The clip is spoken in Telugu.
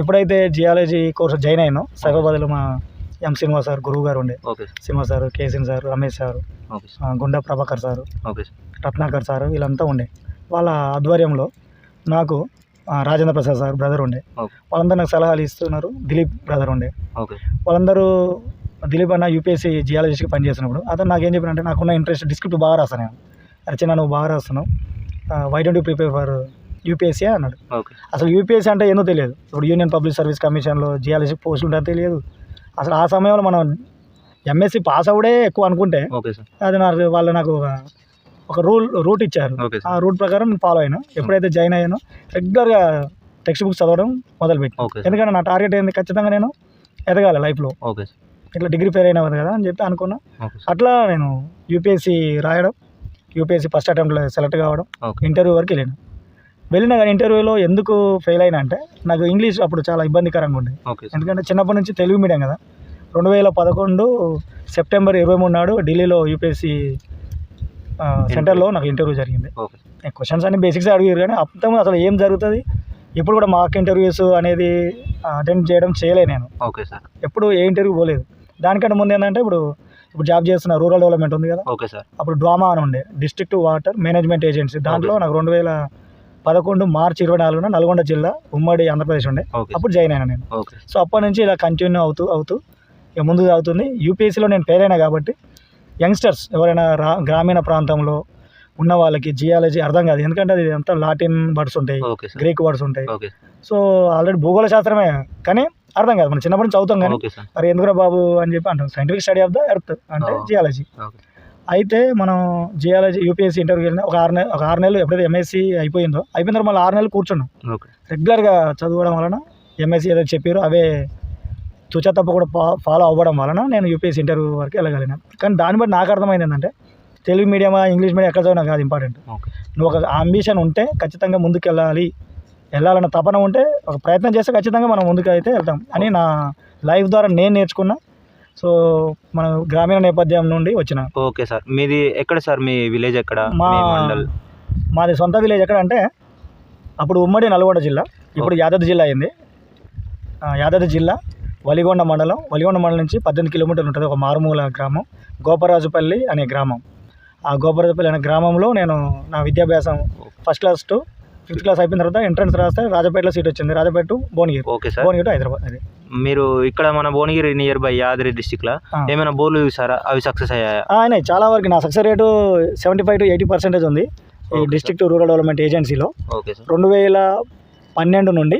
ఎప్పుడైతే జియాలజీ కోర్స్ జాయిన్ అయ్యానో సైబాబాద్లో మా ఎం శ్రీనివాస్ సార్ గురువు గారు ఉండే. Srinivas sir casein sir Ramesh sir Gunda Prabhakar sir Ratnakar sir వీళ్ళంతా ఉండే. వాళ్ళ ఆధ్వర్యంలో నాకు రాజేంద్ర ప్రసాద్ సార్ బ్రదర్ ఉండే. వాళ్ళందరూ నాకు సలహాలు ఇస్తున్నారు. దిలీప్ బ్రదర్ ఉండే. వాళ్ళందరూ దిలీప్ అన్న యూపీఎస్సీ జియాలజిస్ట్కి పనిచేసినప్పుడు అతను నాకు ఏం చెప్పినంటే నాకున్న ఇంట్రెస్ట్ డిస్క్రిప్ట్ బాగా రాస్తాను నేను. అరే చిన్న నువ్వు బాగా రాస్తున్నావు. Why don't you prepare for UPSC అన్నాడు. అసలు యూపీఎస్సీ అంటే ఏందో తెలియదు. ఇప్పుడు యూనియన్ పబ్లిక్ సర్వీస్ కమిషన్లో జియాలజీ పోస్టులు ఉంటాయో తెలియదు. అసలు ఆ సమయంలో మనం ఎంఎస్సీ పాస్ అవుడే ఎక్కువ అనుకుంటే అది నాకు వాళ్ళు నాకు ఒక- రూల్ రూట్ ఇచ్చారు. ఆ రూట్ ప్రకారం నేను ఫాలో అయినా. ఎప్పుడైతే జాయిన్ అయ్యానో రెగ్యులర్గా టెక్స్ట్ బుక్స్ చదవడం మొదలుపెట్టి ఎందుకంటే నా టార్గెట్ ఏంది? ఖచ్చితంగా నేను ఎదగాలి లైఫ్లో. ఇట్లా డిగ్రీ ఫెయిల్ అయినా కదా అని చెప్పి అనుకున్నా. అట్లా నేను యూపీఎస్సీ రాయడం యూపీఎస్సీ ఫస్ట్ అటెంప్ట్లో సెలెక్ట్ కావడం ఇంటర్వ్యూ వరకు వెళ్ళాను. వెళ్ళిన కానీ ఇంటర్వ్యూలో ఎందుకు ఫెయిల్ అయినా అంటే నాకు ఇంగ్లీష్ అప్పుడు చాలా ఇబ్బందికరంగా ఉండేది ఎందుకంటే చిన్నప్పటి నుంచి తెలుగు మీడియం కదా. రెండు వేల పదకొండు సెప్టెంబర్ ఇరవై మూడు నాడు ఢిల్లీలో యూపీఎస్సీ సెంటర్లో నాకు ఇంటర్వ్యూ జరిగింది. క్వశ్చన్స్ అన్ని బేసిక్స్ అడిగారు కానీ అర్థం అసలు ఏం జరుగుతుంది? ఇప్పుడు కూడా మాక్ ఇంటర్వ్యూస్ అనేది అటెండ్ చేయడం చేయలే నేను. Okay sir. ఎప్పుడు ఏ ఇంటర్వ్యూ పోలేదు. దానికంటే ముందు ఏంటంటే ఇప్పుడు ఇప్పుడు జాబ్ చేస్తున్న రూరల్ డెవలప్మెంట్ ఉంది కదా. Okay sir. అప్పుడు డ్రామా అని ఉండే. డిస్ట్రిక్ట్ వాటర్ మేనేజ్మెంట్ ఏజెన్సీ దాంట్లో నాకు రెండు వేల పదకొండు మార్చి ఇరవై నాలుగున నల్గొండ జిల్లా ఉమ్మడి ఆంధ్రప్రదేశ్ ఉండే. అప్పుడు జాయిన్ అయినా నేను. సో అప్పటి నుంచి ఇలా కంటిన్యూ అవుతూ అవుతూ ఇక ముందుకు అవుతుంది యూపీఎస్సీలో నేను ఫెయిల్ అయినా కాబట్టి యంగ్స్టర్స్ ఎవరైనా రా గ్రామీణ ప్రాంతంలో ఉన్న వాళ్ళకి జియాలజీ అర్థం కాదు. ఎందుకంటే అది అంతా లాటిన్ వర్డ్స్ ఉంటాయి గ్రీక్ వర్డ్స్ ఉంటాయి. సో ఆల్రెడీ భూగోళ శాస్త్రమే కానీ అర్థం కాదు. మనం చిన్నప్పటి నుంచి చదువుతాం కానీ మరి ఎందుకురా బాబు అని చెప్పి అంటాం. Scientific study of the earth అంటే. జియాలజీ అయితే మనం జియాలజీ యూపీఎస్సీ ఇంటర్వ్యూకి వెళ్ళిన ఒక ఆరు నెలలు ఒక ఆరు నెలలు ఎప్పుడైతే ఎంఎస్సీ అయిపోయిందో అయిపోయిన తర్వాత మళ్ళీ ఆరు నెలలు కూర్చున్నాం. ఓకే. రెగ్యులర్గా చదవడం వలన ఎంఎస్సీ ఏదైతే చెప్పారో అవే తుచా తప్ప కూడా ఫాలో అవ్వడం వలన నేను యూపీఎస్సీ ఇంటర్వ్యూ వరకు వెళ్ళగలిగిన. కానీ దాన్ని బట్టి నాకు అర్థమైంది ఏంటంటే తెలుగు మీడియమా ఇంగ్లీష్ మీడియం ఎక్కడ చదివినా కాదు ఇంపార్టెంట్. నువ్వు ఒక అంబిషన్ ఉంటే ఖచ్చితంగా ముందుకు వెళ్ళాలి వెళ్ళాలన్న తపన ఉంటే ఒక ప్రయత్నం చేస్తే ఖచ్చితంగా మనం ముందుకు అయితే వెళ్తాం అని నా లైఫ్ ద్వారా నేను నేర్చుకున్నా సో మన గ్రామీణ నేపథ్యం నుండి వచ్చిన. Okay sir. మీది ఎక్కడ సార్? మీ విలేజ్ ఎక్కడ? మా మాది సొంత విలేజ్ ఎక్కడ అంటే అప్పుడు ఉమ్మడి నల్గొండ జిల్లా ఇప్పుడు యాదాద్రి జిల్లా అయింది. ఆ, యాదాద్రి జిల్లా వలిగొండ మండలం. వలిగొండ మండలం నుంచి పద్దెనిమిది కిలోమీటర్లు ఉంటుంది ఒక మారుమూల గ్రామం గోపరాజుపల్లి అనే గ్రామం. ఆ గోపరాజుపల్లి అనే గ్రామంలో నేను నా విద్యాభ్యాసం first class to fifth class అయిపోయిన తర్వాత ఎంట్రన్స్ రాస్తే రాజపేటలో సీట్ వచ్చింది. Rajapeta Bhuvanagiri. Okay sir. Bhuvanagiri to Hyderabad అది. మీరు ఇక్కడ మన భువనగిరి నియర్ బై యాదగిరి డిస్టిక్లో ఆ. ఏమైనా బోర్లు చూసారా? అవి సక్సెస్ అయ్యాయా? అయినాయి. చాలా వరకు నా success rate seventy five to eighty percentage ఉంది. ఈ డిస్ట్రిక్ట్ రూరల్ డెవలప్మెంట్ ఏజెన్సీలో రెండు వేల పన్నెండు నుండి